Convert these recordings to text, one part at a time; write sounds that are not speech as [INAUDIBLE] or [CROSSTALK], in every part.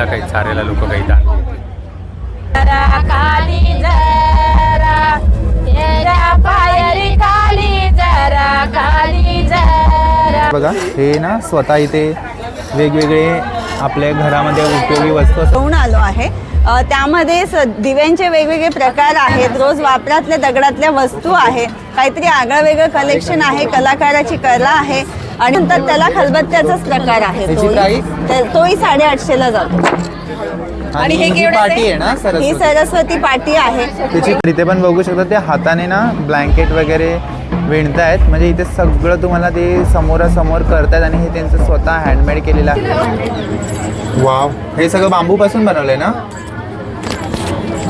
नंदीला काही चारेला लोक काही दान बघा हे ना स्वतः इथे वेगवेगळे आपल्या घरामध्ये उपयोगी वस्तू घेऊन आलो आहे. त्यामध्ये स दिव्यांचे वेगवेगळे प्रकार आहेत. रोज वापरातल्या दगडातल्या वस्तू आहे. काहीतरी आगळं वेगळं कलेक्शन आहे. कलाकाराची कला आहे. आणि नंतर त्याला खलबत्त्याचाच प्रकार आहे त्याची तोही. price? तोही साडेआठशेला जातो. आणि हे ही केवढं पाटी आहे ना ही सरस्वती. सरस्वती पाटी आहे. त्याची इथे पण बघू शकता ते हाताने ना ब्लँकेट वगैरे विणतायत. म्हणजे इथे सगळं तुम्हाला ते समोरासमोर करतायत आणि हे त्यांचं स्वतः हँडमेड केलेलं आहे. वाव. हे सगळं बांबूपासून बनवलंय ना?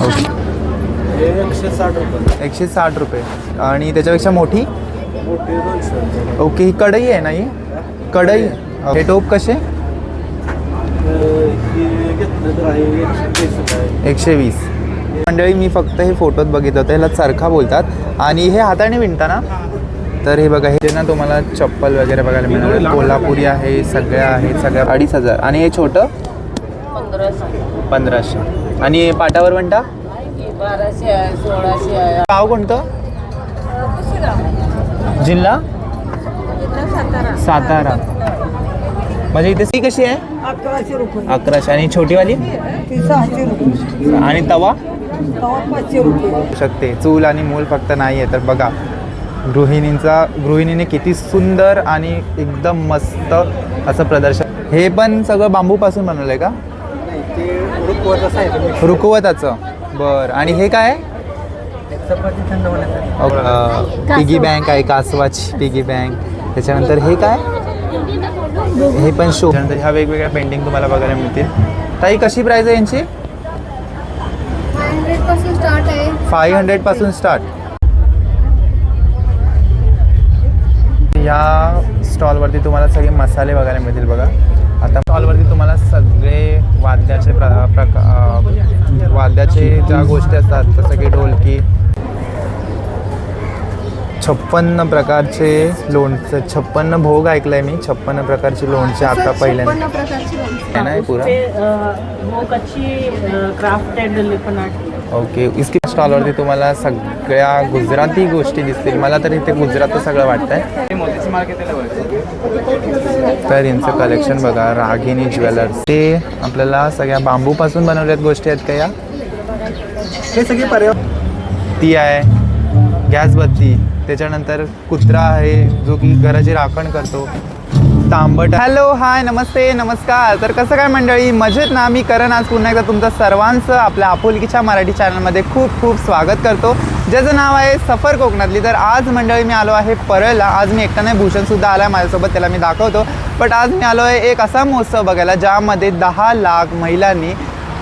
ओके एकशे साठ रुपये. एकशे साठ रुपये. आणि त्याच्यापेक्षा मोठी? ओके ही कढई आहे ना ही? कढई. हे टोप कसे? एकशे वीस. मंडळी मी फक्त हे फोटोत बघितलं होतं ह्याला चरखा बोलतात. आणि हे हाताने विणता ना? तर हे बघा हे ना तुम्हाला चप्पल वगैरे बघायला मिळणार. कोल्हापुरी आहे सगळ्या आहेत सगळ्या. अडीच हजार. आणि हे छोटं? पंधराशे. आणि पाटावर म्हणता बाराशे आहे सोळाशे आहे. गाव कोणतं? जिल्हा? सातारा. म्हणजे इथे ती कशी आहे? अकराशे रुपये. अकराशे. आणि छोटीवाली? ती सहाशे रुपये. आणि तवा? पाचशे रुपये. शकते. चूल आणि मूल फक्त नाही आहे तर बघा गृहिणींचा गृहिणीने किती सुंदर आणि एकदम मस्त असं प्रदर्शन हे पण सगळं बांबूपासून बनवलं आहे का रुकवतच आहे रुकवताचं. बरं. आणि हे काय? चपाती थंड होण्यासाठी. पिगी बँक आहे कासवाची पिगी बँक. त्याच्यानंतर हे काय? हे पण शो. त्यानंतर ह्या वेगवेगळ्या पेंटिंग तुम्हाला बघायला मिळतील. ताई कशी प्राईज आहे यांची? हंड्रेडपासून स्टार्ट आहे. फाय हंड्रेडपासून स्टार्ट या स्टॉलवरती तुम्हाला सगळे मसाले बघायला मिळतील बघा. आता स्टॉलवरती तुम्हाला सगळे वाद्याचे प्र प्रका वाद्याचे ज्या गोष्टी असतात जसं की ढोलकी छप्पन्न प्रकारचे लोणचे छप्पन्न भोग ऐकलंय मी. छप्पन्न प्रकारचे लोणचे आता पहिल्यांदा. है ना पुरा. क्राफ्टेड ओके इसकी स्टॉलवरती तुम्हाला सगळ्या गुजराती गोष्टी दिसतील. मला तर इथे गुजरात सगळं वाटतंय. तर यांचं कलेक्शन बघा रागिनी ज्वेलर्स. ते आपल्याला सगळ्या बांबूपासून बनवल्यात गोष्टी आहेत का या? हे सगळे पर्याय ती आहे. गॅस बत्ती त्याच्यानंतर कुत्रा आहे जो की घराची राखण करतो. तांबट हॅलो हाय नमस्ते नमस्कार. तर कसं काय मंडळी? मजेत ना? मी करण आज पुन्हा एकदा तुमचं सर्वांचं आपल्या आपुलकीच्या मराठी चॅनलमध्ये खूप खूप स्वागत करतो. ज्याचं नाव आहे सफर कोकणातली. तर आज मंडळी मी आलो आहे परळला. आज मी एकटा नाही भूषणसुद्धा आला आहे माझ्यासोबत त्याला मी दाखवतो. बट आज मी आलो आहे एक असा महोत्सव बघायला ज्यामध्ये दहा लाख महिलांनी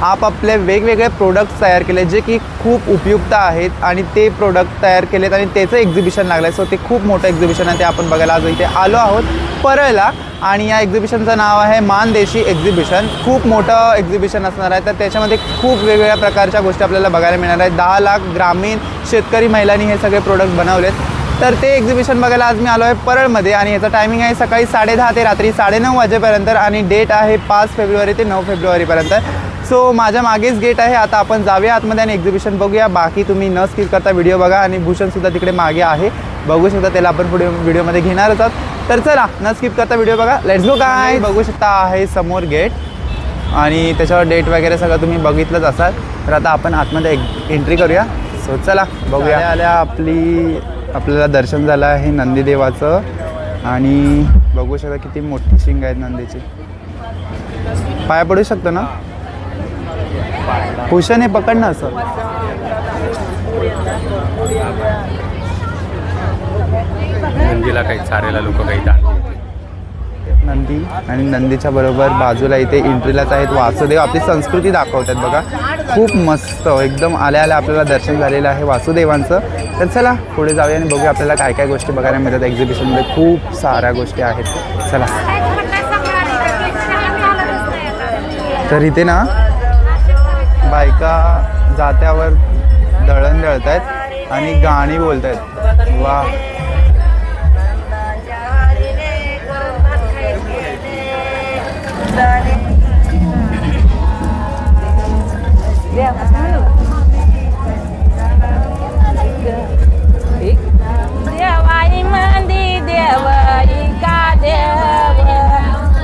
आपापले वेगवेगळे प्रोडक्ट्स तयार केले जे की खूप उपयुक्त आहेत आणि ते प्रोडक्ट तयार केलेत आणि त्याचं एक्झिबिशन लागलं आहे सो ते खूप मोठं एक्झिबिशन आहे ते आपण बघायला आज इथे आलो आहोत. परळला आणि या एक्झिबिशनचं नाव आहे मानदेशी एक्झिबिशन खूप मोठं एक्झिबिशन असणार आहे. तर त्याच्यामध्ये खूप वेगवेगळ्या प्रकारच्या गोष्टी आपल्याला बघायला मिळणार आहेत. दहा लाख ग्रामीण शेतकरी महिलांनी हे सगळे प्रोडक्ट बनवलेत. तर ते एक्झिबिशन बघायला आज मी आलो आहे परळमध्ये आणि याचं टायमिंग आहे सकाळी साडेदहा ते रात्री साडेनऊ वाजेपर्यंत आणि डेट आहे पाच फेब्रुवारी ते नऊ फेब्रुवारीपर्यंत. सो माझ्या मागेच गेट आहे. आता आपण जाऊया आतमध्ये आणि एक्झिबिशन बघूया. बाकी तुम्ही न स्किप करता व्हिडिओ बघा आणि भूषणसुद्धा तिकडे मागे आहे. बघू शकता त्याला आपण पुढे व्हिडिओमध्ये घेणारच आहोत. तर चला न स्किप करता व्हिडिओ बघा. लेट्स गो काय बघू शकता आहे समोर गेट आणि त्याच्यावर डेट वगैरे सगळं तुम्ही बघितलंच असाल. तर आता आपण आतमध्ये एंट्री करूया. सो चला बघूया. आल्या आल्या. आपली आपल्याला दर्शन झालं आहे नंदीदेवाचं. आणि बघू शकता किती मोठी शिंग आहेत नंदीची. पाया पडू शकतो ना? हे पकडणं असं. नंदीला काही चारेला लोक काही. नंदी आणि नंदीच्या बरोबर बाजूला इथे एंट्रीलाच आहेत. वासुदेव आपली संस्कृती दाखवतात बघा. खूप मस्त एकदम आल्या आल्या आपल्याला दर्शन झालेलं आहे वासुदेवांचं. तर चला पुढे जाऊया आणि बघूया आपल्याला काय काय गोष्टी बघायला मिळतात. एक्झिबिशनमध्ये खूप साऱ्या गोष्टी आहेत. चला. तर इथे ना बायका जात्यावर दळण दळत आहेत आणि गाणी बोलत आहेत वा. देवाई मंदी देवाई का देव?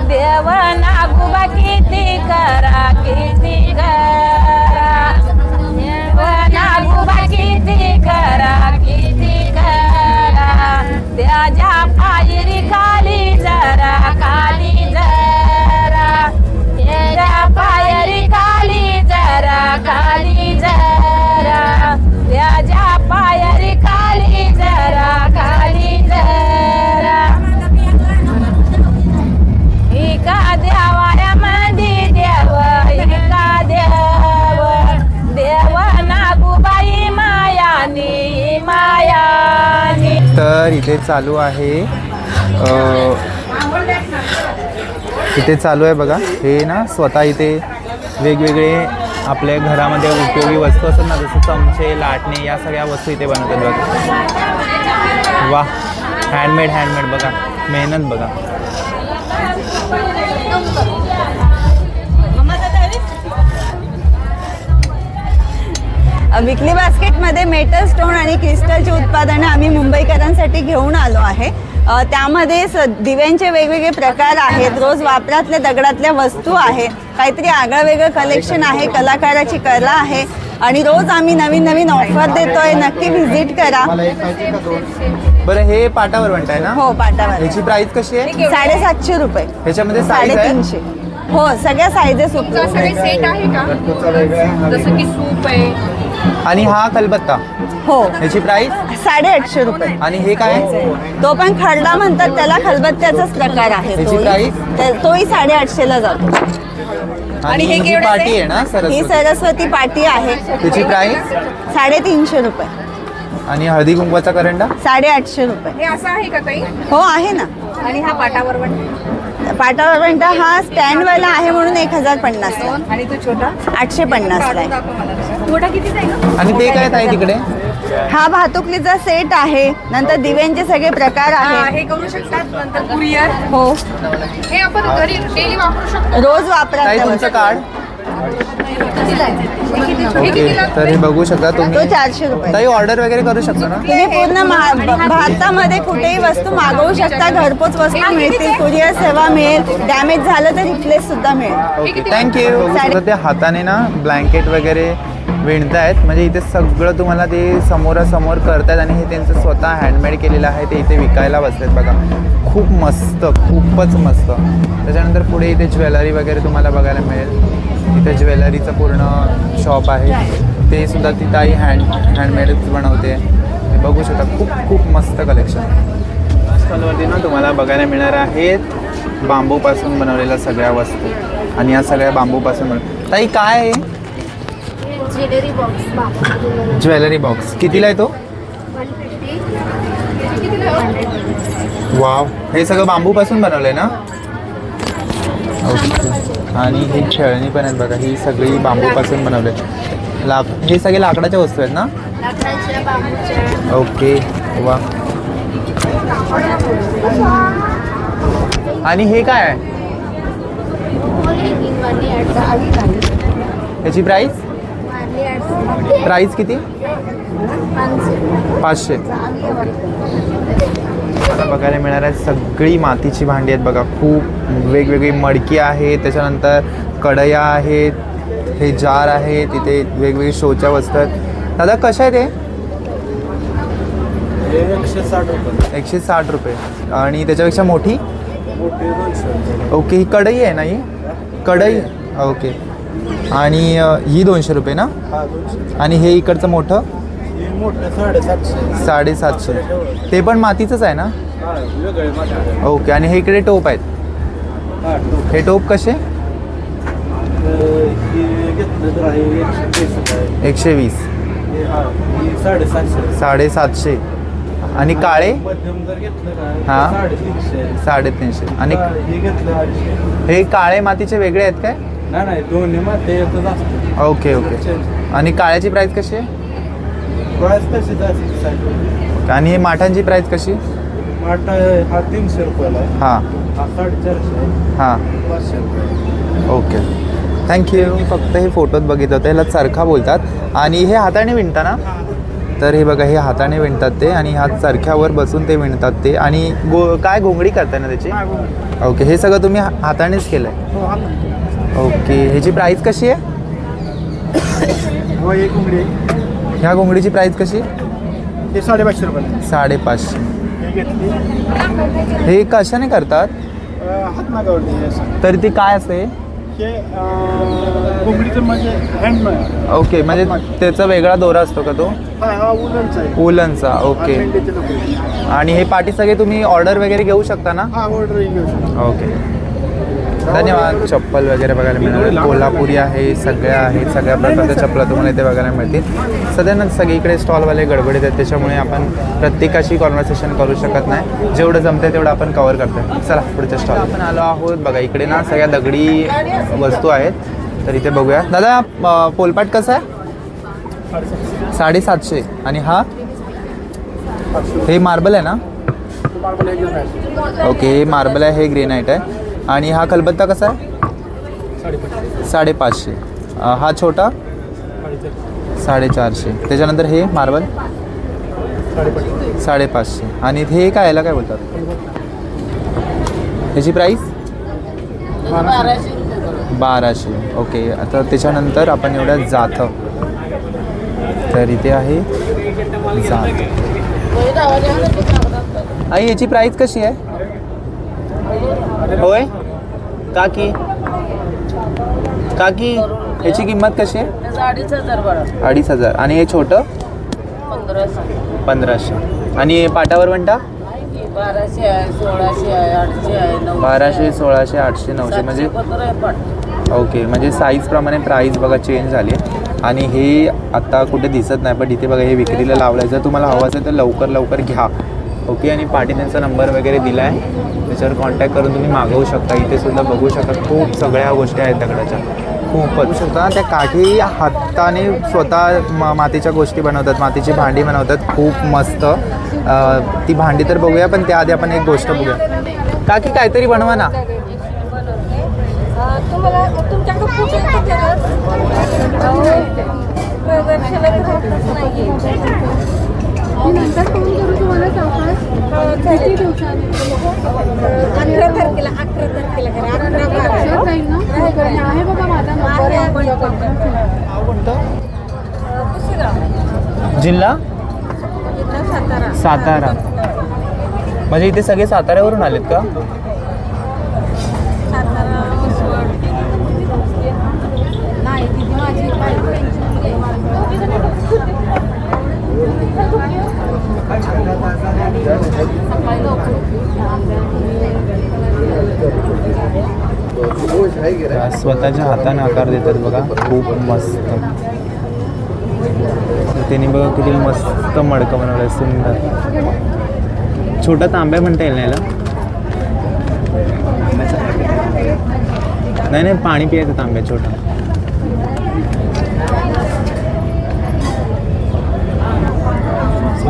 देव नागुबा किती करा किती करा किती इथे चालू आहे. इथे चालू आहे बघा. हे ना स्वतः इथे वेगवेगळे आपल्या घरामध्ये उपयोगी वस्तू असतात ना जसं चमचे लाटणे या सगळ्या वस्तू इथे बनवतात बघा. वा हँडमेड हँडमेड बघा. मेहनत बघा. विकली बास्केटमध्ये मेटल स्टोन आणि क्रिस्टलची उत्पादनं आम्ही मुंबईकरांसाठी घेऊन आलो आहे. त्यामध्ये स दिव्यांचे वेगवेगळे प्रकार आहेत. रोज वापरातल्या दगडातल्या वस्तू आहेत काहीतरी आगळं वेगळं कलेक्शन आहे. कलाकाराची कला आहे. आणि रोज आम्ही नवीन नवीन ऑफर देतोय. नक्की व्हिजिट करा. बरं हे पाटावर म्हणताय ना? हो पाटावर. ह्याची प्राइस कशी आहे? साडेसातशे रुपये. ह्याच्यामध्ये साईज आहे? साडेतीनशे. हो सगळ्या साईजेस सगळे सेट आहे का? जसं की सूप आहे आणि हा कलबत्ता. हो. ह्याची प्राइस साडेआठशे रुपये. आणि हे काय? तो पण खरडा म्हणतात त्याला खलबत्त्याचाच प्रकार आहे. त्याची तोही. price? ते- तोही साडेआठशे ला जातो. आणि हे ही केवढ्याचं पाटी आहे ना ही सरस्वती सरस्वती पाटी आहे. त्याची प्राइस साडेतीनशे रुपये. आणि हळदी कुंकवाचा करंडा? साडेआठशे रुपये. हे असं आहे का ताई? हो आहे ना. आणि हा पाटावर पण? पाटावर पण हा स्टँडवाला आहे म्हणून एक हजार पन्नास आणि तो छोटा? आठशे पन्नास आहे. मोठा आणि ते काय आहे तिकडे? हा भातुकलीचा सेट आहे. नंतर दिव्यांचे सगळे प्रकार हा, आहे हे करू शकतात. नंतर कुरिअर हो. हे आपण घरी डेली वापरू शकतो. रोज तुमचं कार्ड? ओके कितीला? तर हे बघू शकता तो तुम्ही चारशे रुपये. ताई ऑर्डर वगैरे करू शकतो ना? तुम्ही पूर्ण मा- भारतामध्ये कुठेही वस्तू मागवू शकता. घरपोच वस्तू मिळतील. कुरिअर सेवा मिळेल. डॅमेज झालं तर रिप्लेस सुद्धा मिळेल. ओके थँक्यू ते हाताने ना ब्लँकेट वगैरे विणतायत. म्हणजे इथे सगळं तुम्हाला ते समोरासमोर करतायत आणि हे त्यांचं स्वतः हँडमेड केलेलं आहे. ते इथे विकायला बसलेत बघा. खूप मस्त खूपच मस्त. त्याच्यानंतर पुढे इथे ज्वेलरी वगैरे तुम्हाला बघायला मिळेल. इथे ज्वेलरीचं पूर्ण शॉप आहे. ते सुद्धा ती ताई हँड हँडमेडच बनवते. हे बघू शकता खूप खूप मस्त कलेक्शन स्टॉलवरती ना तुम्हाला बघायला मिळणार आहेत बांबूपासून बनवलेल्या सगळ्या वस्तू. आणि या सगळ्या बांबूपासून बनव ताई काय आहे? ज्वेलरी बॉक्स ज्वेलरी बॉक्स कितीला आहे तो? वाव. हे सगळं बांबूपासून बनवलं आहे ना? ओके आणि ही खेळणी पण आहेत बघा ही सगळी बांबूपासून बनवले लाक हे सगळे लाकडाच्या वस्तू आहेत ना? ओके वा. आणि हे काय आहे? याची प्राईस प्राईस किती? पाचशे. मला बघायला मिळणार आहे सगळी मातीची भांडी आहेत बघा. खूप वेगवेगळी मडकी आहे. त्याच्यानंतर कढया आहेत. हे जार आहे. तिथे वेगवेगळी शोच्या वस्तू आहेत. दादा कशा आहेत हे? हे एकशे साठ रुपये. एकशे साठ रुपये. आणि त्याच्यापेक्षा मोठी? ओके ही कढई आहे ना ही? कढई? ओके. आणि ही दोनशे रुपये ना? आणि हे इकडचं मोठं? मोठं साडेसातशे. साडेसातशे. ते पण मातीचंच आहे ना? हा वेगळे माझ्या ओके आणि हे इकडे टोप आहेत. हा टोप. हे टोप कसे? हे घेतलं तर आहे एकशे तीस रुपये. एकशे वीस. हे हा हे साडेसातशे. साडेसातशे. आणि काळे? मध्यम जर घेतलं हा. साडेतीनशे. साडेतीनशे. आणि हे घेतलं अडीचशे हे काळे मातीचे वेगळे आहेत काय? नाही नाही दोन्ही माते एकच असतं. Okay okay. आणि काळ्याची प्राईस कशी आहे? प्राईस कशी जायची साईड आणि हे माठांची प्राईस कशी? हा तीनशे रुपयाला आहे. हां. हा साडेचारशे आहे. हां. पाचशे रुपये. ओके. थँक्यू फक्त हे फोटोत बघितलं होतं. ह्याला चरखा बोलतात. आणि हे हाताने विणता ना? तर हे बघा हे हाताने विणतात ते आणि ह्या चरख्यावर बसून ते विणतात ते. आणि गो काय घोंगडी करताय ना त्याची? ओके हे सगळं तुम्ही हा- हातानेच केलं आहे ओके ह्याची प्राईस कशी आहे? [COUGHS] हो एक उंगडी ह्या घोंगडीची प्राईस कशी? ते साडेपाचशे रुपये साडेपाचशे. हे घेतली. हे कशाने करतात? असं. तरी ती काय असते? हे कोंबडीचं म्हणजे हँड ओके म्हणजे त्याचा वेगळा दोरा असतो का तो? हा उलनचा आहे. उलनचा हा ओके मेंढीचे लोक. आणि हे पाठी सगळे तुम्ही ऑर्डर वगैरे घेऊ शकता ना? हा ऑर्डर घेऊ शकतो. ओके धन्यवाद. चप्पल वगैरे बघायला मिळणार कोल्हापुरी आहे सगळ्या आहेत. सगळ्या प्रकारच्या चप्पला तुम्हाला इथे बघायला मिळतील. सध्या ना सगळीकडे स्टॉलवाले गडबडीत आहेत. त्याच्यामुळे आपण प्रत्येकाशी कॉन्व्हर्सेशन करू शकत नाही. जेवढं जमतंय तेवढं आपण कवर करतोय. चला पुढच्या स्टॉल आपण आलो आहोत. बघा इकडे ना सगळ्या दगडी वस्तू आहेत. तर इथे बघूया. दादा पोलपाट कसं आहे? साडेसातशे. आणि हा? हे मार्बल आहे ना? ओके मार्बल आहे. हे ग्रेनाईट आहे. आणि हा खलबत्ता कसा आहे? साडेपाचशे. हा छोटा? साडेचारशे. त्याच्यानंतर हे मार्बल? साडेपाचशे. आणि हे काय याला काय बोलतात? त्याची प्राईस बाराशे. ओके. आता त्याच्यानंतर आपण एवढ्या जात तर इथे आहे जात. आई याची प्राईस कशी आहे? होय? काकी? काकी याची किंमत कशी आहे? अडीच हजार बरं अडीच हजार. आणि हे छोटं? पंधराशे. पंधराशे. आणि पाटावर म्हणता? बाराशे आहे सोळाशे आहे आठशे आहे नऊशे बाराशे सोळाशे आठशे नऊशे. म्हणजे पत्र आहे पण ओके. म्हणजे साईजप्रमाणे प्राईस बघा चेंज झाली आहे. आणि हे आता कुठे दिसत नाही पण इथे बघा हे विक्रीला लावलं आहे जर तुम्हाला हवं असेल तर लवकर लवकर घ्या. ओके आणि पाठी त्यांचा नंबर वगैरे दिला आहे त्याच्यावर कॉन्टॅक्ट करून तुम्ही मागवू शकता. इथे सुद्धा बघू शकता खूप सगळ्या गोष्टी आहेत दगडाच्या. खूपच. बघू शकता त्या काठी हाताने स्वतः म मातीच्या गोष्टी बनवतात मातीची भांडी बनवतात. खूप मस्त. ती भांडी तर बघूया पण त्याआधी आपण एक गोष्ट बघूया. काकी काहीतरी बनवा ना. तुम्हाला मी नंतर फोन करू तुम्हाला सावकाश किती दिवसांनी? अकरा तारखेला अकरा तारखेला करा अकरा बारा. लक्षात राहील ना? हो, कारण आहे बघा माझा नंबर आहे, आहे दुसरं जिल्हा? जिल्हा सातारा. म्हणजे इथे सगळे साताऱ्यावरून आलेत का? स्वतःच्या हाताने आकार देतात बघा खूप मस्त. त्यांनी बघा किती मस्त मडकं बनवलं सुंदर. छोटा तांब्या म्हणता येईल याला? नाही नाही पाणी पियाचं तांब्या छोटा.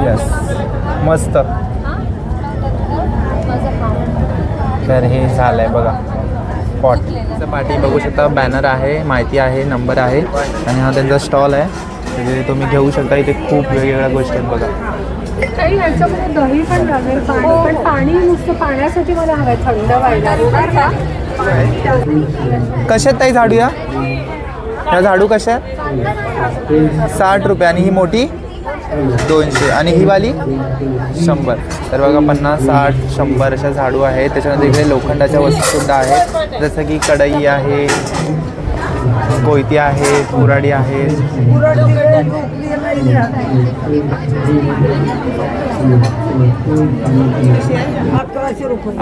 Yes. मस्त. तर हे झालंय बघा. स्पॉट पाठी बघू शकता बॅनर आहे माहिती आहे नंबर आहे. आणि हा त्यांचा स्टॉल आहे. तिथे तुम्ही घेऊ शकता इथे खूप वेगवेगळ्या गोष्टी आहेत बघा. काही ह्याच्यामध्ये दही पण लागेल पाणी पण. पाणी नुसतं पाण्यासाठी मला हवंय थंड व्हायला. बरं का? कशात ताई झाडू या? ह्या झाडू कशा आहेत साठ रुपये. आणि ही मोठी? दोनशे. आणि ही वाली? शंभर. तर बघा पन्नास साठ शंभर अशा झाडू आहेत. त्याच्यानंतर इकडे लोखंडाच्या वस्तूसुद्धा आहेत. जसं की कढई आहे कोयती आहे कुराडी आहे.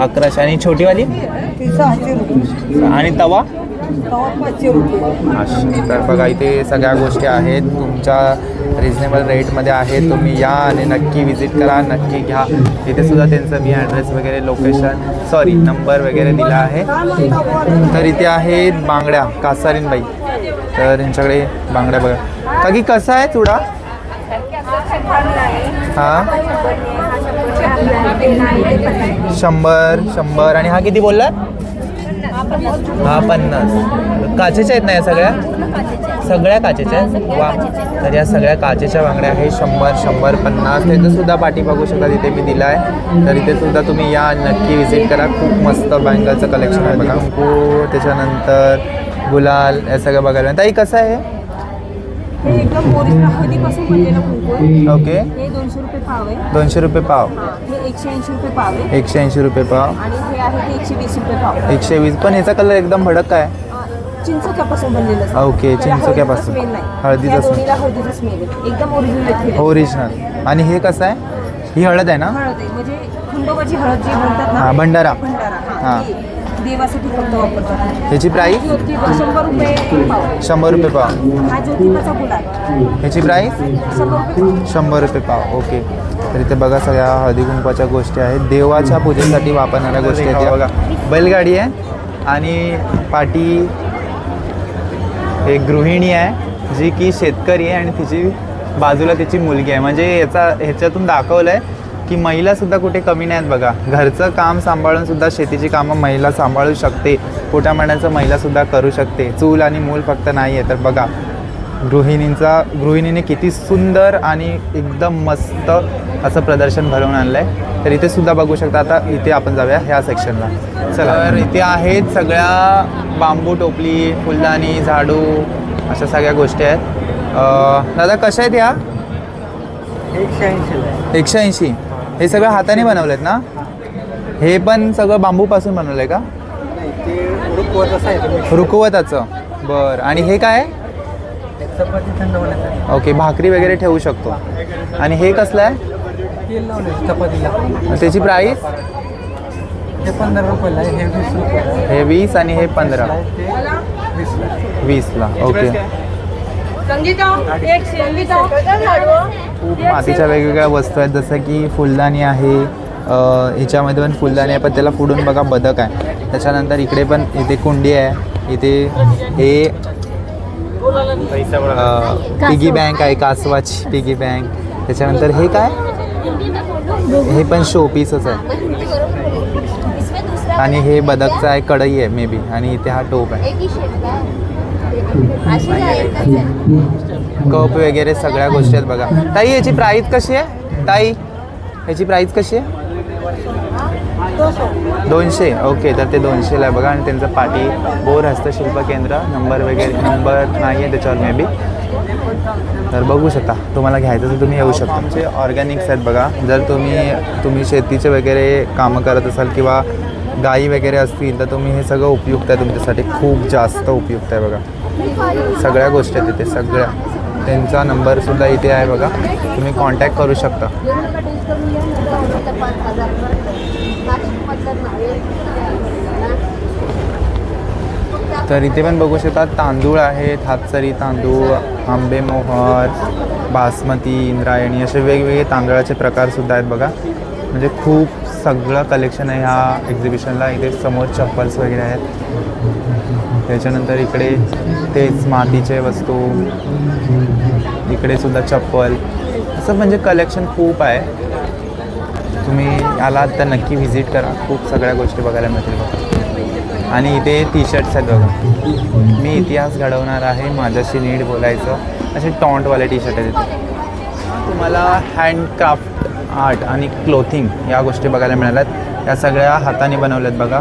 अकराशे आणि छोटीवाली आणि तवा? पाचशे तर बघा इथे सगळ्या गोष्टी आहेत. तुमच्या रिजनेबल रेटमध्ये आहेत. तुम्ही या आणि नक्की विजिट करा नक्की घ्या. तिथे सुद्धा त्यांचं मी ॲड्रेस वगैरे लोकेशन सॉरी नंबर वगैरे दिला आहे. तर इथे आहेत बांगड्या कासारीनबाई. तर यांच्याकडे बांगड्या बघा. काकी कसा आहे चुडा? हां? शंभर शंभर. आणि हा किती बोललात? हा पन्नास. काचेच्या आहेत ना या सगळ्या? सगळ्या काचेच्या आहेत? वा. तर या सगळ्या काचेच्या बांगड्या आहेत. शंभर शंभर पन्नास. त्याचं सुद्धा पाठी बघू शकता तिथे मी दिला आहे तर इथे सुद्धा तुम्ही या नक्की विजिट करा. खूप मस्त बँगलचं कलेक्शन आहे बघा. कुंकू त्याच्यानंतर गुलाल हे सगळं बघायला. ताई कसं आहे? हे एकदम ओरिजिनल हळदीपासून बनलेलं कुंकू आहे. ओके. हे दोनशे रुपये पाव आहे. दोनशे रुपये पाव. हा, हे एकशे ऐंशी रुपये पाव आहे. एकशे ऐंशी रुपये पाव. आणि हे आहे ते एकशे वीस रुपये पाव. एकशे वीस. पण याचा कलर एकदम भडक काय अं, चिंचोक्यापासून बनलेलं असतं. ओके, त्याला चिंचोक्यापासून. हळदीचा smell नाही. हळदीचा त्या smell. दोन्हीला हळदीचा स्मेल आहे. एकदम ओरिजिनल ओरिजिनल आणि हे कसं आहे? ही हळद आहे ना? हळद आहे. म्हणजे खंडोबाची हळद जी म्हणतात ना हा भंडारा. भंडारा. हा. हा. ती देवासाठी फक्त वापरतात ह्याची प्राईस शंभर रुपये पाव. शंभर रुपये पाव. हा ज्योतिबाचा गुलाल. ह्याची प्राईस शंभर रुपये पाव. शंभर रुपये पाव. ओके तर इथे बघा सगळ्या हळदी कुंकवाच्या गोष्टी आहेत. देवाच्या पूजेसाठी वापरणाऱ्या गोष्टी आहेत. या बघा. बैलगाडी आहे आणि पाठी एक गृहिणी आहे जी की शेतकरी आहे आणि तिची बाजूला तिची मुलगी आहे. म्हणजे याचा ह्याच्यातून दाखवलं आहे की महिलासुद्धा कुठे कमी नाहीत बघा. घरचं काम सांभाळून सुद्धा शेतीची कामं महिला सांभाळू शकते. पोटा महिन्याचं महिलासुद्धा करू शकते. चूल आणि मूल फक्त नाही आहे तर बघा गृहिणींचा गृहिणीने किती सुंदर आणि एकदम मस्त असं प्रदर्शन भरवून आणलं आहे तर इथे सुद्धा बघू शकता. आता इथे आपण जाऊया ह्या सेक्शनला चला. तर इथे आहेत सगळ्या बांबू टोपली फुलदाणी झाडू अशा सगळ्या गोष्टी आहेत. दादा कशा आहेत ह्या? एकशे ऐंशी एकशे ऐंशी. हे सगळं हाताने बनवलेत ना? हे पण सगळं बांबूपासून बनवलं आहे का ते रुकवत आहे रुकवताचं बरं. आणि हे काय? ओके भाकरी वगैरे ठेवू शकतो. आणि हे कसलं आहे? तेल लावले चपातीला. त्याची प्राईस ते पंधरा रुपयाला हे वीस रुपये हे वीस आणि हे पंधरा. वीसला ओके. खूप मातीच्या वेगवेगळ्या वस्तू आहेत जसं की फुलदाणी आहे ह्याच्यामध्ये पण फुलदाणी आहे पण त्याला फुडून बघा बदक आहे. त्याच्यानंतर इकडे पण इथे कुंडी आहे इथे हे पिगी बँक आहे कासवाची पिगी बँक. त्याच्यानंतर हे काय? हे पण शोपीसच आहे. आणि हे बदकचं आहे कढई आहे मे बी आणि इथे हा टोप आहे. कप वगैरे सगळ्या गोष्टी आहेत बघा. ताई याची प्राईस कशी आहे? ताई याची प्राईस कशी आहे? दोनशे. ओके तर ते दोनशेला आहे बघा. आणि त्यांचं पाठी बोर हस्तशिल्प केंद्र नंबर वगैरे नंबर नाही आहे त्याच्यावर मे बी तर बघू शकता. तुम्हाला घ्यायचं तर तुम्ही येऊ शकता. आमचे ऑर्गॅनिक्स आहेत बघा. जर तुम्ही तुम्ही शेतीचे वगैरे कामं करत असाल किंवा गाई वगैरे असतील तर तुम्ही हे सगळं उपयुक्त आहे तुमच्यासाठी. खूप जास्त उपयुक्त आहे बघा. सगळ्या गोष्टी आहेत तिथे सगळ्या. त्यांचा नंबरसुद्धा इथे आहे बघा. तुम्ही कॉन्टॅक्ट करू शकता. तर इथे पण बघू शकता तांदूळ आहेत हातसरी तांदूळ आंबे मोहर बासमती इंद्रायणी असे वेगवेगळे तांदळाचे प्रकारसुद्धा आहेत बघा. म्हणजे खूप सगळं कलेक्शन आहे. ह्या एक्झिबिशनला इथे समोर चप्पल्स वगैरे आहेत. त्याच्यानंतर इकडे तेच मातीचे वस्तू. इकडे सुद्धा चप्पल. असं म्हणजे कलेक्शन खूप आहे. तुम्ही आलात तर नक्की व्हिजिट करा. खूप सगळ्या गोष्टी बघायला मिळतील बघा. आणि इथे टी शर्ट्स आहेत बघा. मी इतिहास घडवणार आहे. माझ्याशी नीट बोलायचं. असे टॉन्टवाले टी शर्ट आहेत तुम्हाला हँडक्राफ्ट आर्ट आणि क्लोथिंग या गोष्टी बघायला मिळाल्यात. या सगळ्या हाताने बनवल्यात बघा.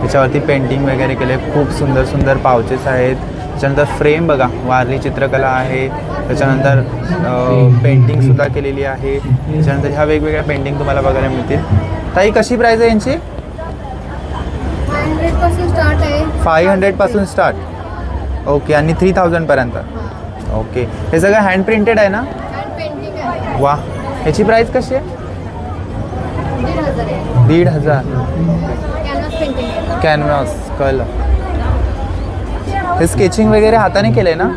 त्याच्यावरती पेंटिंग वगैरे केले. खूप सुंदर सुंदर पावचेस आहेत. त्याच्यानंतर फ्रेम बघा. वारली चित्रकला आहे. त्याच्यानंतर पेंटिंगसुद्धा केलेली आहे. त्याच्यानंतर ह्या वेगवेगळ्या पेंटिंग तुम्हाला बघायला मिळतील. ताई कशी प्राईज आहे यांची? हंड्रेडपासून स्टार्ट आहे. फाईव्ह हंड्रेडपासून स्टार्ट ओके आणि थ्री थाउजंडपर्यंत ओके हे सगळं हँड प्रिंटेड आहे ना? वा ह्याची प्राईस कशी आहे? दीड हजार. कॅनव्हास कळलं हे स्केचिंग वगैरे हाताने केलं आहे ना?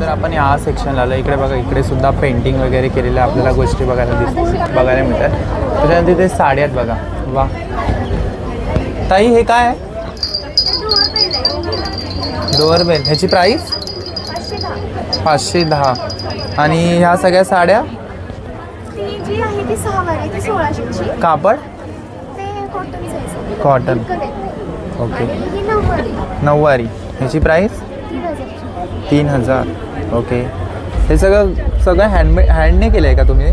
तर आपण या सेक्शनला आलो. इकडे बघा इकडे सुद्धा पेंटिंग वगैरे केलेल्या आपल्याला गोष्टी बघायला दिस बघायला मिळतात. त्याच्यानंतर तिथे साड्या आहेत बघा. वा ताई हे काय आहे? डोअरबेल ह्याची प्राईस पाचशे दहा. आणि ह्या सगळ्या साड्या? ती जी आहे ती सहा वार आहे ती सोळाशेची. कापड? ते कॉटनचं आहे. सगळं. Cotton. Thicker आहे. ओके. आणि ही नऊवारी. नऊवारी. ह्याची प्राईस तीन हजारची. तीन हजार. ओके. हे सगळं सगळं हँडमेड हँडने केलं आहे का तुम्ही?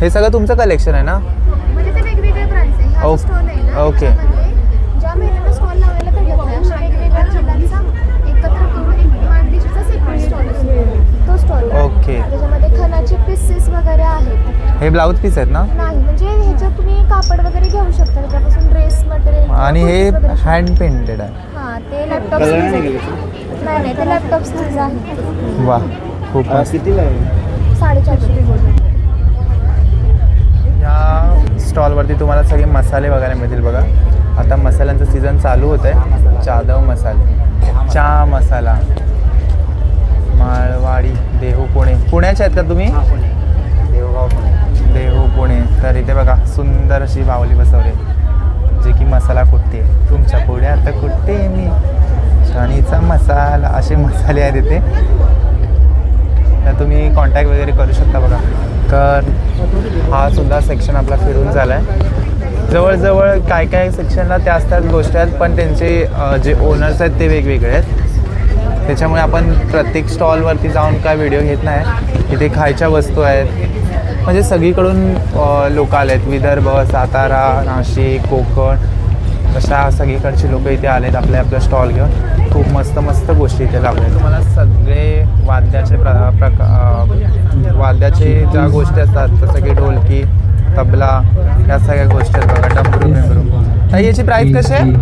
हे सगळं तुमचं कलेक्शन आहे ना? म्हणजे ते वेगवेगळे ब्रांच आहे. हा आहे ना ओके. त्याच्यामध्ये ड्रेसेस वगैरे आहेत. हे ब्लाऊज पीस आहेत ना? नाही म्हणजे ह्याच्यात तुम्ही कापड वगैरे घेऊ शकता. त्याच्यापासून ड्रेस मटेरियल आणि हे हँड पेंटेड आहे. हां ते लॅपटॉप नाही नाही ते लॅपटॉप आहे वा खूप मस्त. साडेचारशे. या स्टॉलवरती तुम्हाला सगळे मसाले बघायला मिळतील बघा. आता मसाल्यांचं सीझन चालू होत आहे जाधव मसाले चहा मसाला माळवाडी देहू पुणे. पुण्याचे आहेत का तुम्ही? देहू पुणे तर इथे बघा सुंदर अशी बावली बसवली जे की मसाला कुटते. तुमच्या पुढ्यात कुटते मी. शनीचा मसाला. असे मसाले आहेत इथे. तर तुम्ही कॉन्टॅक्ट वगैरे करू शकता बघा. तर हा सुद्धा सेक्शन आपला फिरून झाला आहे जवळजवळ काय काय सेक्शनला त्या असतात गोष्टी आहेत पण त्यांचे जे ओनर्स आहेत ते वेगवेगळे आहेत. त्याच्यामुळे आपण प्रत्येक स्टॉलवरती जाऊन काय व्हिडिओ घेत नाही. इथे खायच्या वस्तू आहेत. म्हणजे सगळीकडून लोक आले आहेत विदर्भ सातारा नाशिक कोकण अशा सगळीकडची लोक इथे आलेत आपल्या आपल्या स्टॉल घेऊन. खूप मस्त मस्त गोष्टी इथे लागल्या तुम्हाला सगळे वाद्याचे प्र प्रका वाद्याचे ज्या गोष्टी असतात जसं की ढोलकी तबला या सगळ्या गोष्टी आहेत बघा. डमरू बिमरू. याची प्राईस कशी आहे?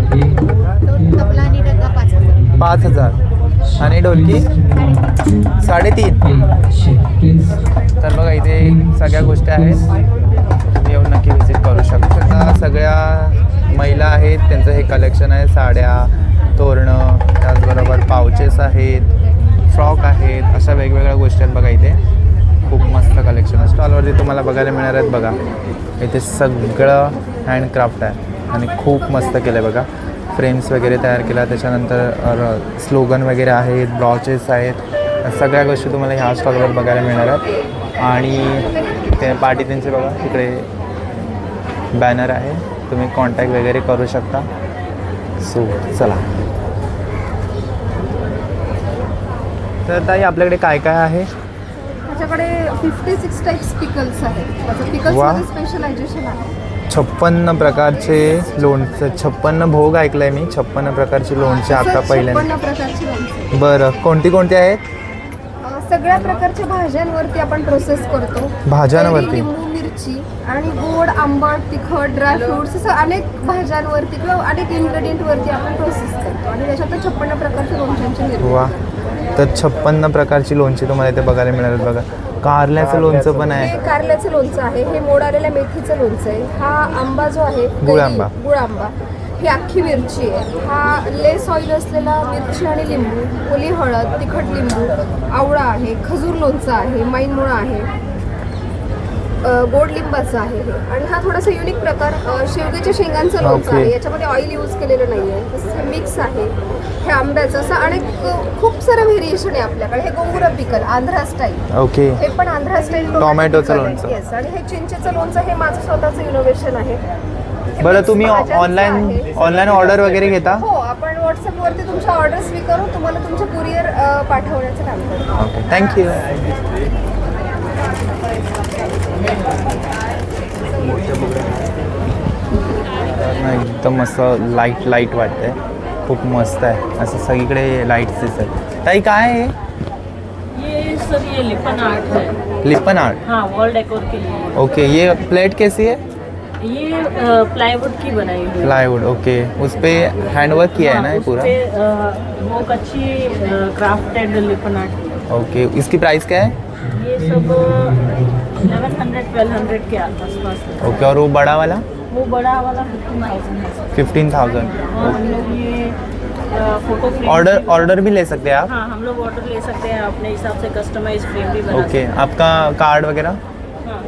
पाच हजार. आणि ढोलकी? साडेतीन. तर बघा इथे सगळ्या गोष्टी आहेत. तुम्ही येऊन नक्की व्हिजिट करू शकता. सगळ्या महिला आहेत. त्यांचं हे कलेक्शन आहे. साड्या तोरणं त्याचबरोबर पाउचेस आहेत फ्रॉक आहेत. अशा वेगवेगळ्या गोष्टी आहेत बघा इथे. खूप मस्त कलेक्शन आहे. स्टॉलवरती तुम्हाला बघायला मिळणार आहेत बघा. इथे सगळं हँडक्राफ्ट आहे. आणि खूप मस्त केलं आहे बघा. फ्रेम्स वगैरे तयार केल्या त्याच्यानंतर स्लोगन वगैरे आहेत ब्लॉचेस आहेत. सगळ्या गोष्टी तुम्हाला ह्या स्टॉलवर बघायला मिळणार आहेत. आणि ते पार्टी त्यांचे बघा तिकडे बॅनर आहे. तुम्ही कॉन्टॅक्ट वगैरे करू शकता. सो चला. तर ताई आपल्याकडे काय काय आहे? माझ्याकडे फिफ्टी सिक्स टाईप्स पिकल्स आहेत. माझं वा. पिकल्समध्ये स्पेशलायझेशन आहे. छप्पन्न प्रकारचे लोणचं छप्पन्न भोग ऐकलंय मी छप्पन्न प्रकारचे लोणचे आता पहिल्यांदा. 56 प्रकारची लोणची. बरं कोणती कोणती आहेत? सगळ्या प्रकारच्या भाज्यांवरती आपण प्रोसेस करतो. भाज्यांवरती? लिंबू मिरची आणि गोड आंबट तिखट ड्रायफ्रुट्स असं अनेक भाज्यांवरती किंवा अनेक इन्ग्रेडियंटवरती आपण प्रोसेस करतो. आणि त्याच्यात छप्पन्न प्रकारच्या लोणच्यांची निर्मिती वा. तर छप्पन्न प्रकारची लोणची तुम्हाला इथे बघायला आहेत बघा. कारल्याचं लोणचं पण हे आहे. कारल्याचं लोणचं आहे हे मोड आलेल्या मेथीचं लोणचं आहे. हा आंबा जो आहे गुळ कैरी, आंबा. गुळ आंबा. ही अख्खी मिरची आहे. हा लेस ऑइल असलेला मिरची आणि लिंबू ओली हळद तिखट लिंबू आवळा आहे खजूर लोणचं आहे माईनमुळा आहे. गोड लिंबाचं आहे हे. आणि हा थोडासा युनिक प्रकार शेवग्याच्या शेंगांचं लोणचं Okay. आहे. याच्यामध्ये ऑइल यूज केलेलं नाही आहे तसंच हे मिक्स आहे. हे आंब्याचं असं अ, खूप सारं व्हेरिएशन आहे आपल्याकडे. हे gongura pickle Andhra style okay. हे पण आंध्रा स्टाईल टोमॅटोचं लोणचं. येस आणि हे चिंचेचं लोणचं हे माझं स्वतःचं इनोव्हेशन आहे. हे बरं mix तुम्ही भाज्यांचं ऑनलाईन आहे. ऑनलाईन ऑर्डर वगैरे घेता? हो आपण व्हॉट्सअपवरती तुमच्या ऑर्डर स्वीकारून तुम्हाला तुमच्या कुरिअर पाठवण्याचं काम करतो. ओके थँक्यू एकदम असं लाईट लाईट वाटतंय. खूप मस्त आहे. असं सगळीकडे लाईट्स दिसत ताई काय आहे ये सर ये लिपन आर्ट है लिपन आर्ट हाँ वॉल डेकोर के लिए ओके ये प्लेट कैसी है? ये प्लाईवुड की बनाई हुई प्लाईवुड ओके उस पे हैंडवर्क किया है ना ये हाँ, पूरा पे, बहुत अच्छी क्राफ्टेड लिपन आर्ट ओके इसकी प्राइस क्या है? ये सब इलेवन हंड्रेड ट्वेल्व हंड्रेड के आसपास ओके और वो बड़ा वाला? वो बड़ा वाला फिफ्टीन थाउज़ेंड है। हम लोग ये फ़ोटो फ्रेम ऑर्डर ऑर्डर भी ले सकते हैं आप? हाँ हम लोग ऑर्डर ले सकते हैं अपने हिसाब से कस्टमाइज फ्रेम भी बना ओके आपका कार्ड वगैरह? हैं।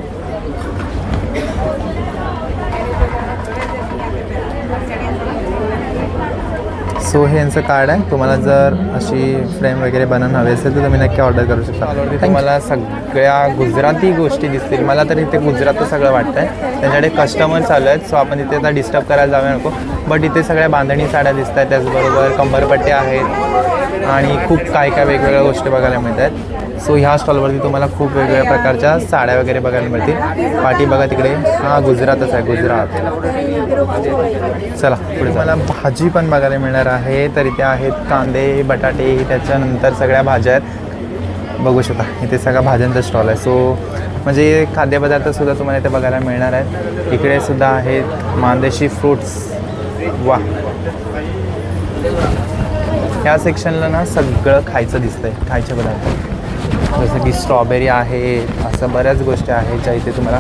सो हे यांचं कार्ड आहे. तुम्हाला जर अशी फ्रेम वगैरे बनवून हवी असेल तर तुम्ही नक्की ऑर्डर करू शकता. तुम्हाला सगळ्या गुजराती गोष्टी दिसतील. मला तर इथे गुजरातचं सगळं वाटतं आहे त्यांच्याकडे कस्टमर चालू आहेत सो आपण इथे आता डिस्टर्ब करायला जाऊया नको. बट इथे सगळ्या बांधणी साड्या दिसत आहेत त्याचबरोबर कंबरपट्ट्या आहेत. आणि खूप काय काय वेगवेगळ्या गोष्टी बघायला मिळत आहेत सो ह्या स्टॉलवरती तुम्हाला खूप वेगवेगळ्या प्रकारच्या साड्या वगैरे बघायला मिळतील. पाठी बघा तिकडे. हा गुजरातच आहे गुजरात. चला पुढे मला भाजी पण बघायला मिळणार आहे. तर इथे आहेत कांदे बटाटे त्याच्यानंतर सगळ्या भाज्या आहेत. बघू शकता इथे सगळ्या भाज्यांचा स्टॉल आहे. सो म्हणजे खाद्यपदार्थसुद्धा तुम्हाला इथे बघायला मिळणार आहेत. इकडे सुद्धा आहेत मांदेशी फ्रूट्स वा. ह्या सेक्शनला ना सगळं खायचं दिसतंय खायचे पदार्थ. जसं की स्ट्रॉबेरी आहे असं बऱ्याच गोष्टी आहेत ज्या इथे तुम्हाला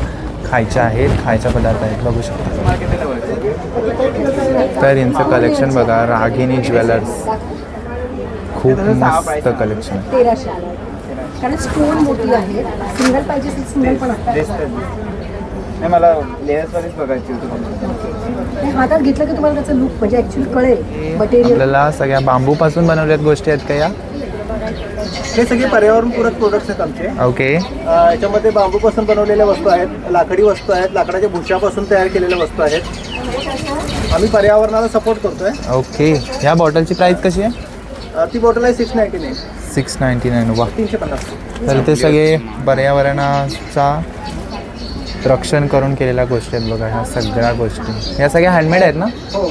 खायच्या आहेत खायच्या पदार्थ आहेत. बघू शकता. तर यांचं कलेक्शन बघा रागिनी ज्वेलर्स. खूप मस्त कलेक्शन आहे तेराशे आलं. कारण स्टोन मोठी आहे. सिंगल पाहिजे सिंगल पण आहे नाही मला लेयर्सवालीच बघायची होती. हातात घेतलं की तुम्हाला त्याचं लुक म्हणजे ॲक्च्युली कळेल. मटेरियल आपल्याला सगळ्या बांबूपासून बनवल्यात गोष्टी आहेत का या? हे सगळे पर्यावरणपूरक प्रोडक्ट्स आहेत आमचे. ओके. याच्यामध्ये बांबूपासून बनवलेल्या वस्तू आहेत लाकडी वस्तू आहेत लाकडाच्या भुशापासून तयार केलेल्या वस्तू आहेत. आम्ही पर्यावरणाला सपोर्ट करतोय. ओके. ह्या बॉटलची प्राईस कशी आहे? अ, ती बॉटल आहे six ninety nine six ninety nine वा तीनशे पन्नास. तर ते सगळे पर्यावरणाचा रक्षण करून केलेल्या गोष्टी आहेत बघा ह्या सगळ्या गोष्टी. ह्या सगळ्या हँडमेड आहेत ना? हो.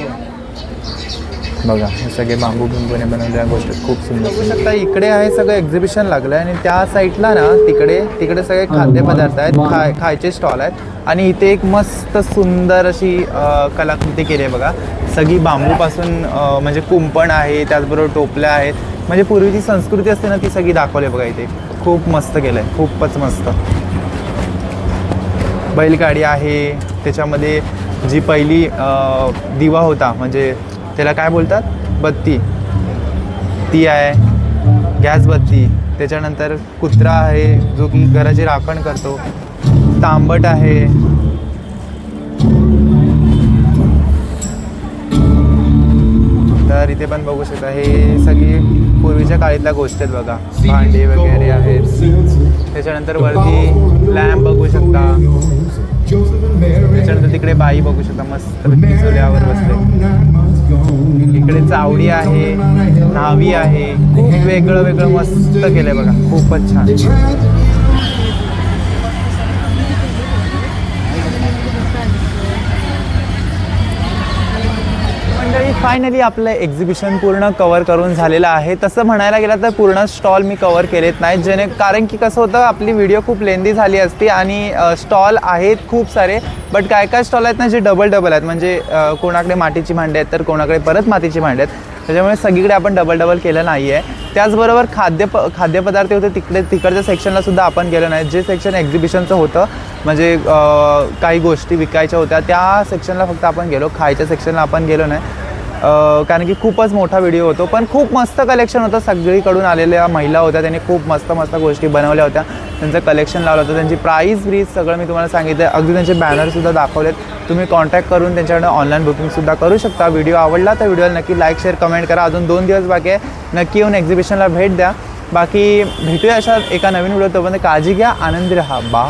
बघा हे सगळे बांबू बिंबूने बनवलेल्या गोष्टी आहेत. खूप सुंदर. बघू शकता इकडे आहे सगळं एक्झिबिशन लागलं आहे आणि त्या साईडला ना तिकडे तिकडे सगळे खाद्यपदार्थ आहेत खाय खायचे स्टॉल आहेत. आणि इथे एक मस्त सुंदर अशी कलाकृती केली आहे बघा. सगळी बांबूपासून म्हणजे कुंपण आहे त्याचबरोबर टोपल्या आहेत. म्हणजे पूर्वीची संस्कृती असते ना ती सगळी दाखवली आहे बघा इथे. खूप मस्त केलं आहे खूपच मस्त. बैलगाडी आहे. त्याच्यामध्ये जी पहिली दिवा होता म्हणजे त्याला काय बोलतात? बत्ती. ती आहे. गॅस बत्ती. त्याच्यानंतर कुत्रा आहे जो की घराची राखण करतो. तांबट आहे. तर इथे पण बघू शकता हे सगळी पूर्वीच्या काळीतल्या गोष्टी आहेत बघा. भांडी वगैरे आहेत. त्याच्यानंतर वरती लॅम्प बघू शकता. त्याच्यानंतर तिकडे बाई बघू शकता मस्त चुल्यावर बसले. इकडे चावडी आहे न्हावी आहे. खूप वेगळं वेगळं मस्त केलंय बघा. खूपच छान. फायनली आपलं एक्झिबिशन पूर्ण कवर करून झालेलं आहे. तसं म्हणायला गेलं तर पूर्ण स्टॉल मी कवर केलेत नाही. जेणे कारण की कसं होतं आपली व्हिडिओ खूप लेंदी झाली असती आणि स्टॉल आहेत खूप सारे बट काय काय स्टॉल आहेत ना जे डबल डबल आहेत. म्हणजे कोणाकडे मातीची भांडी आहेत तर कोणाकडे परत मातीची भांडी आहेत. त्याच्यामुळे सगळीकडे आपण डबल डबल केलं नाही आहे त्याचबरोबर खाद्य प खाद्यपदार्थ होते तिकडे तिकडच्या सेक्शनला सुद्धा आपण गेलो नाही. जे सेक्शन एक्झिबिशनचं होतं म्हणजे काही गोष्टी विकायच्या होत्या त्या सेक्शनला फक्त आपण गेलो. खायच्या सेक्शनला आपण गेलो नाही. कारण की खूपच मोठा व्हिडिओ होतो. पण खूप मस्त कलेक्शन होतं. सगळीकडून आलेल्या महिला होत्या. त्यांनी खूप मस्त मस्त गोष्टी बनवल्या होत्या. त्यांचं कलेक्शन लावलं होतं. त्यांची प्राईस ब्रीज सगळं मी तुम्हाला सांगितलं अगदी त्यांचे बॅनरसुद्धा दाखवलेत. तुम्ही कॉन्टॅक्ट करून त्यांच्याकडे ऑनलाईन बुकिंगसुद्धा करू शकता. व्हिडिओ आवडला तर व्हिडिओला नक्की लाईक शेअर कमेंट करा. अजून दोन दिवस बाकी आहे. नक्की येऊन एक्झिबिशनला भेट द्या. बाकी भेटूया अशा एका नवीन व्हिडिओ तोपर्यंत काळजी घ्या. आनंदी राहा. बा